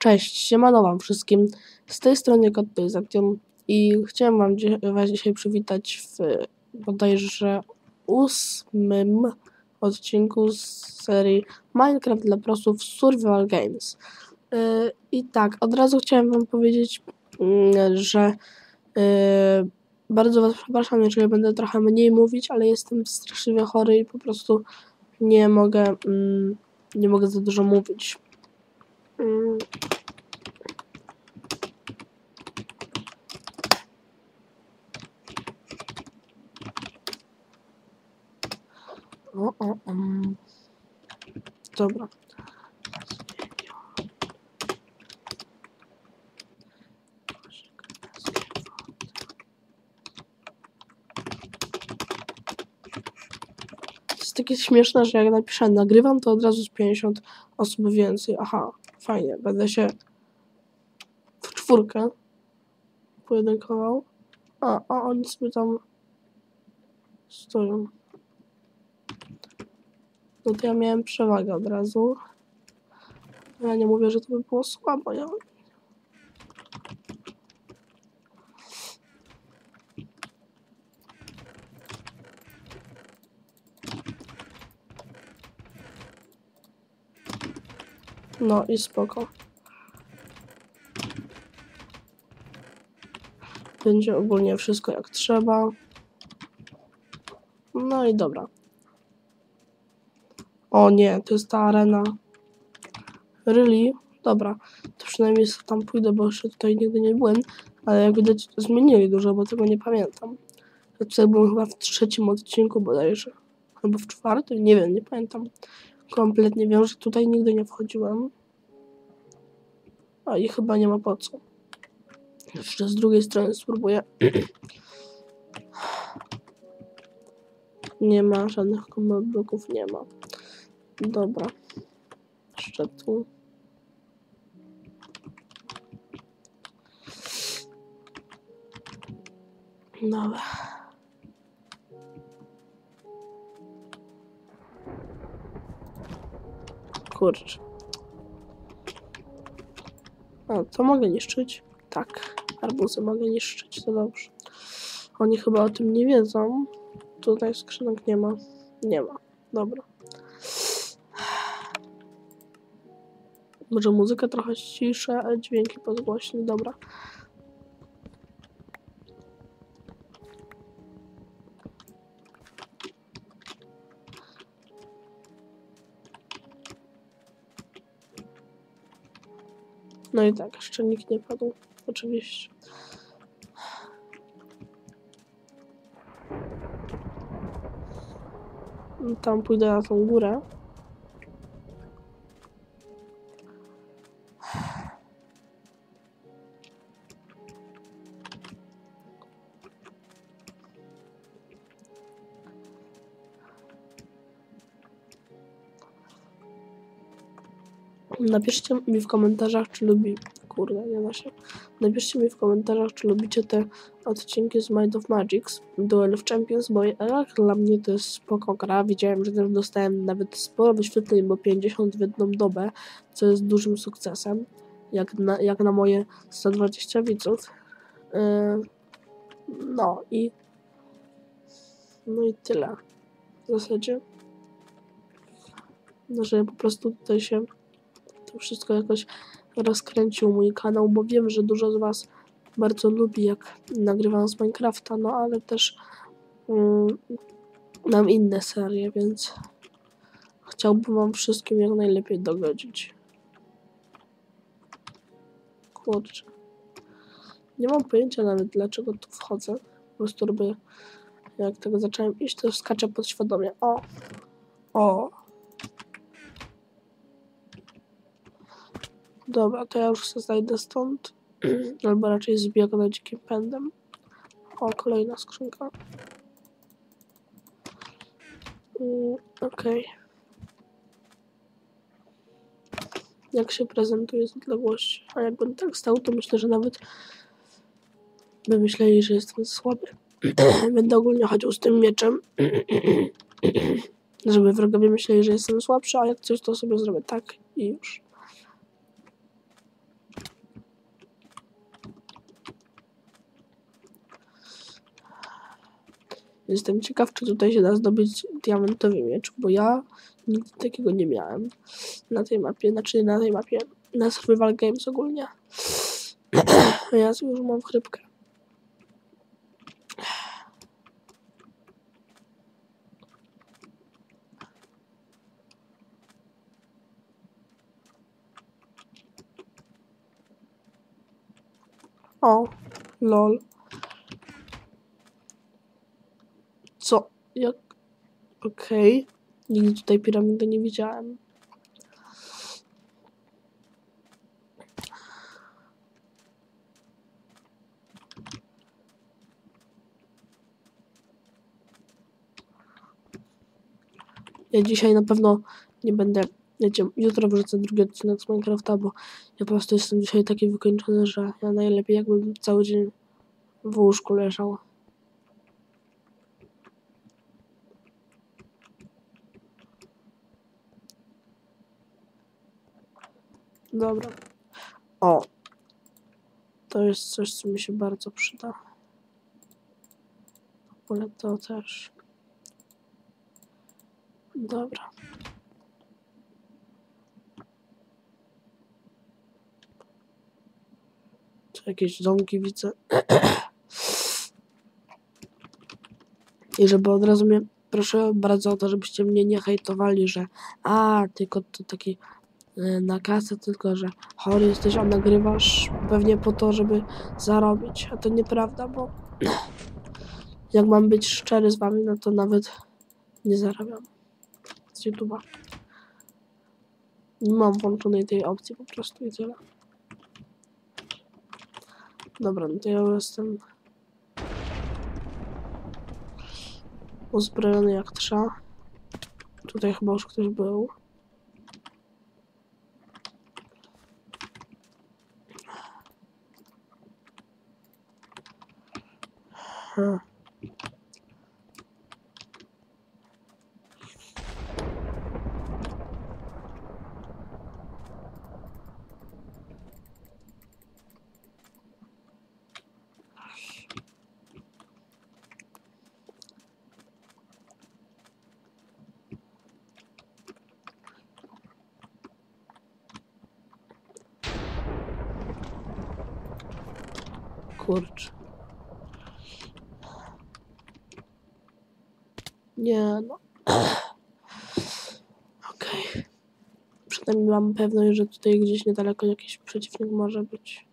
Cześć, siemano wam wszystkim. Z tej strony Kottoization i chciałem wam was dzisiaj przywitać w bodajże ósmym odcinku z serii Minecraft dla prosów Survival Games. Yy, I tak, od razu chciałem wam powiedzieć, yy, że yy, bardzo was przepraszam, jeżeli będę trochę mniej mówić, ale jestem straszliwie chory i po prostu nie mogę, mm, nie mogę za dużo mówić. Mm. O, o, um. Dobra. To jest takie śmieszne, że jak napiszę nagrywam, to od razu z 50 osób więcej. Aha, fajnie. Będę się w czwórkę pojedynkował. A, a oni sobie tam stoją. No to ja miałem przewagę od razu. Ja nie mówię, że to by było słabo. Ja... No i spoko. Będzie ogólnie wszystko jak trzeba. No i dobra. O nie, to jest ta arena. Really? Dobra, to przynajmniej tam pójdę, bo jeszcze tutaj nigdy nie byłem. Ale jak widać zmienili dużo, bo tego nie pamiętam. Ja tutaj byłem chyba w trzecim odcinku bodajże. Albo w czwartym, nie wiem, nie pamiętam. Kompletnie wiem, że tutaj nigdy nie wchodziłem. A i chyba nie ma po co. Jeszcze z drugiej strony spróbuję. nie ma żadnych komod bloków, nie ma. Dobra. Jeszcze tu. Dobra. Kurczę. A, to mogę niszczyć? Tak. Arbuzy mogę niszczyć, to dobrze. Oni chyba o tym nie wiedzą. Tutaj skrzynek nie ma. Nie ma. Dobra. Może muzykę trochę ciszę, a dźwięki podgłośnię. Dobra. No i tak, jeszcze nikt nie padł. Oczywiście. Tam pójdę na tą górę. Napiszcie mi w komentarzach, czy lubi... Kurde, nie da się. Napiszcie mi w komentarzach, czy lubicie te odcinki z Mind of Magics, Duel of Champions, bo jak dla mnie to jest spoko gra. Widziałem, że też dostałem nawet sporo wyświetleń, bo 50 w jedną dobę, co jest dużym sukcesem, jak na, jak na moje 120 widzów. Yy, no i... No i tyle. W zasadzie. No, że po prostu tutaj się to wszystko jakoś rozkręcił mój kanał, bo wiem, że dużo z Was bardzo lubi, jak nagrywam z Minecrafta, no ale też mm, mam inne serie, więc chciałbym Wam wszystkim jak najlepiej dogodzić. Kurczę. Nie mam pojęcia nawet dlaczego tu wchodzę. Po prostu robię, jak tego zacząłem iść, to skaczę podświadomie. O! O! Dobra, to ja już się znajdę stąd. Albo raczej zbiegnę dzikim pędem. O, kolejna skrzynka. Mm, Okej. Okay. Jak się prezentuje z odległości. A jakbym tak stał, to myślę, że nawet by myśleli, że jestem słaby. Będę ogólnie chodził z tym mieczem. żeby wrogowie myśleli, że jestem słabszy, a jak coś to sobie zrobię tak i już. Jestem ciekaw, czy tutaj się da zdobyć diamentowy miecz, bo ja nigdy takiego nie miałem na tej mapie, znaczy na tej mapie, na Survival Games ogólnie. ja już mam chrypkę. O, lol. Co? Jak? Okej. Nigdy tutaj piramidy nie widziałem. Ja dzisiaj na pewno nie będę, wiecie, jutro wrzucę drugi odcinek z Minecrafta, bo ja po prostu jestem dzisiaj taki wykończony, że ja najlepiej jakbym cały dzień w łóżku leżał. Dobra. O. To jest coś, co mi się bardzo przyda. W ogóle to też. Dobra. Tu jakieś domki widzę. I żeby od razu mnie, proszę bardzo o to, żebyście mnie nie hejtowali, że a, tylko to taki na kasę, tylko że chory jesteś, a nagrywasz pewnie po to, żeby zarobić. A to nieprawda, bo jak mam być szczery z wami, no to nawet nie zarabiam z YouTube'a. Nie mam włączonej tej opcji po prostu i tyle. Dobra, no to ja jestem uzbrojony jak trzeba. Tutaj chyba już ktoś był. Hmm. Kurcz. Nie no. Okej. Przynajmniej mam pewność, że tutaj gdzieś niedaleko jakiś przeciwnik może być.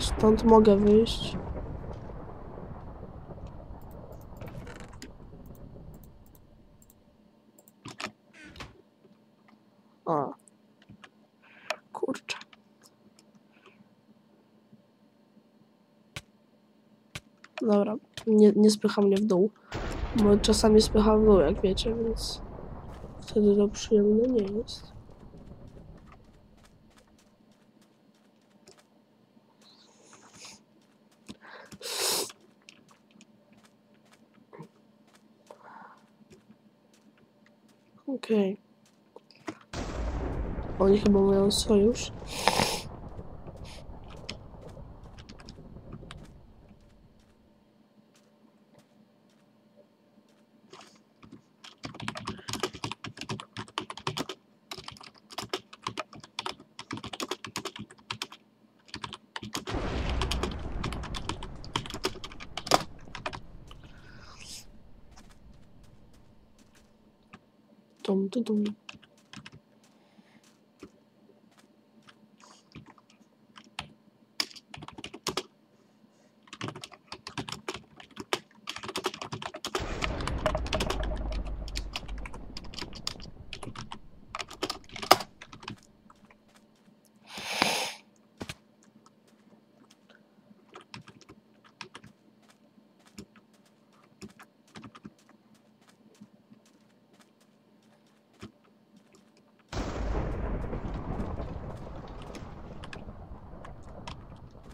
Stąd mogę wyjść. O. Kurczę. Dobra, nie, nie spycha mnie w dół. Bo czasami spycha w dół, jak wiecie, więc wtedy to przyjemne nie jest. Okej. Oni chyba mają sojusz. 红嘟嘟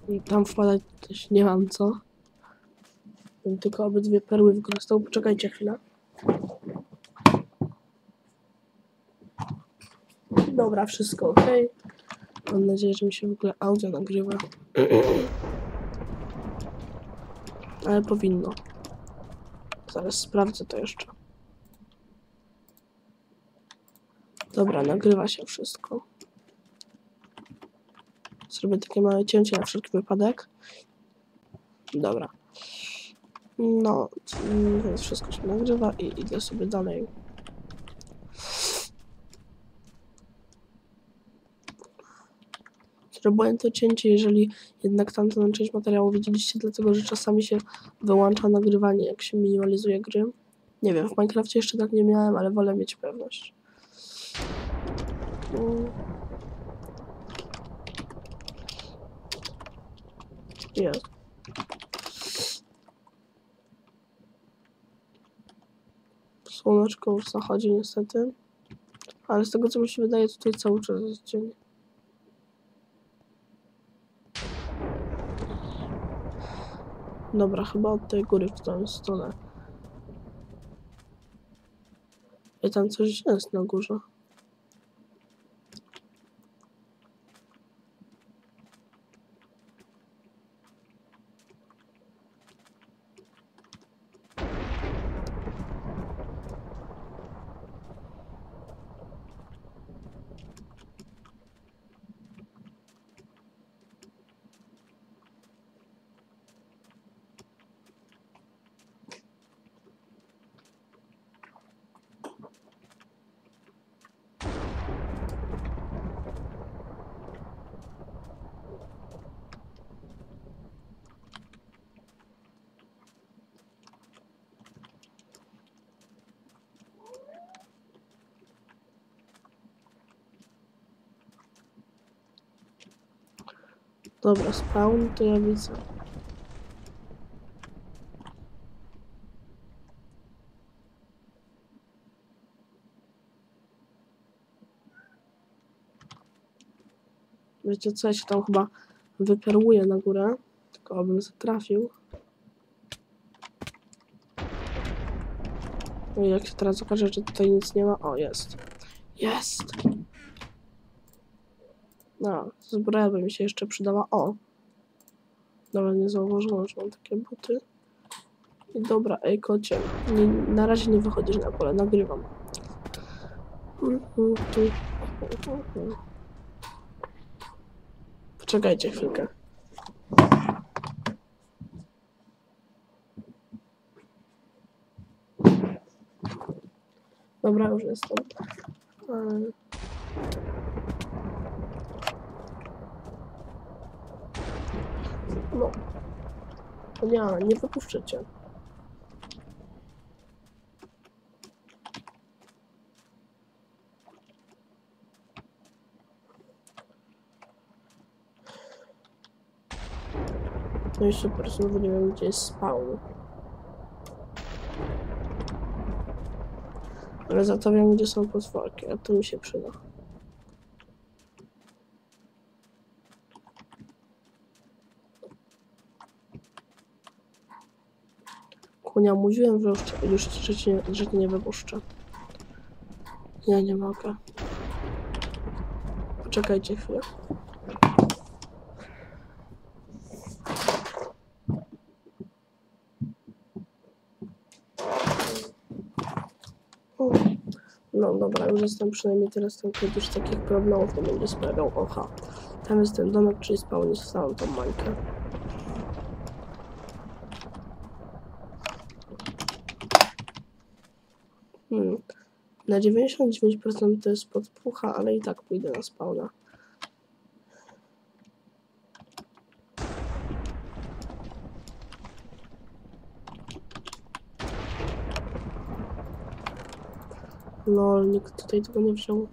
I tam wpadać też nie mam co. Bym tylko obydwie perły wykorzystał. Poczekajcie chwilę. Dobra, wszystko ok. Mam nadzieję, że mi się w ogóle audio nagrywa. Ale powinno. Zaraz sprawdzę to jeszcze. Dobra, nagrywa się wszystko. Zrobię takie małe cięcie na wszelki wypadek. Dobra. No, mm, więc wszystko się nagrywa i idę sobie dalej. Zrobiłem to cięcie, jeżeli jednak tamtą część materiału widzieliście, dlatego że czasami się wyłącza nagrywanie, jak się minimalizuje gry. Nie wiem, w Minecrafcie jeszcze tak nie miałem, ale wolę mieć pewność. Mm. Jest. Słoneczko już zachodzi niestety. Ale z tego co mi się wydaje, tutaj cały czas jest dzień. Dobra, chyba od tej góry w tą stronę. I tam coś jest na górze. Dobra, spawn to ja widzę. Wiecie co, ja się tam chyba wyperłuję na górę, tylko abym zatrafił. No i jak się teraz okaże, że tutaj nic nie ma, o jest. Jest! No, zbroja by mi się jeszcze przydała. O! Dobra, nie zauważyłam, że mam takie buty. I dobra, ej kocie, nie, na razie nie wychodzisz na pole, nagrywam. Poczekajcie chwilkę. Dobra, już jestem. Em, No. O Nie, nie wypuszczę cię. No i super, znowu nie wiem gdzie jest spawn. Ale za to wiem gdzie są potworki, a to mi się przyda. Kunia, mówiłem, że już, już cię nie wypuszczę. Ja nie mogę. Poczekajcie chwilę. No dobra, już jestem przynajmniej teraz kod już takich problemów nie będzie sprawiał. Oha, tam jest ten domek, czyli spełnię całą tą mańkę. Hmm. Na 99% to jest podpucha, ale i tak pójdę na spawna. Lol, nikt tutaj tego nie wziął.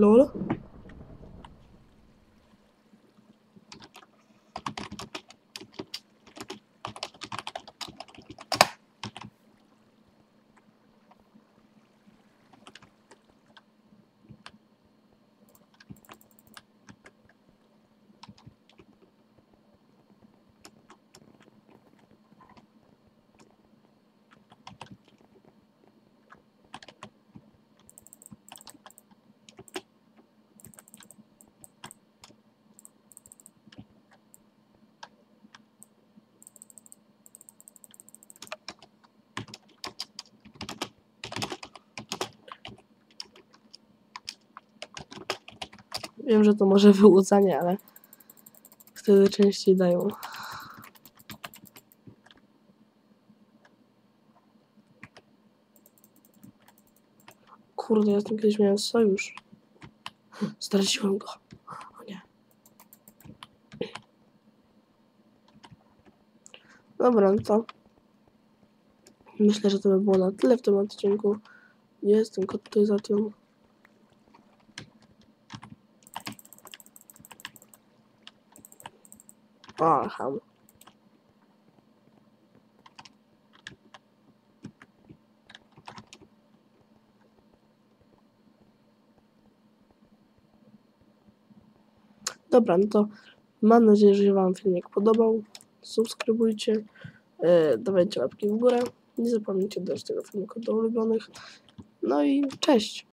Lol. Wiem, że to może wyłudzanie, ale wtedy częściej dają. Kurde, ja z tym kiedyś miałem sojusz. Zdradziłem go. O nie. Dobra, no to myślę, że to by było na tyle w tym odcinku. Jestem kotyzacją. Aha. Dobra, no to mam nadzieję, że Wam filmik podobał. Subskrybujcie, yy, dawajcie łapki w górę. Nie zapomnijcie dać tego filmiku do ulubionych. No i cześć!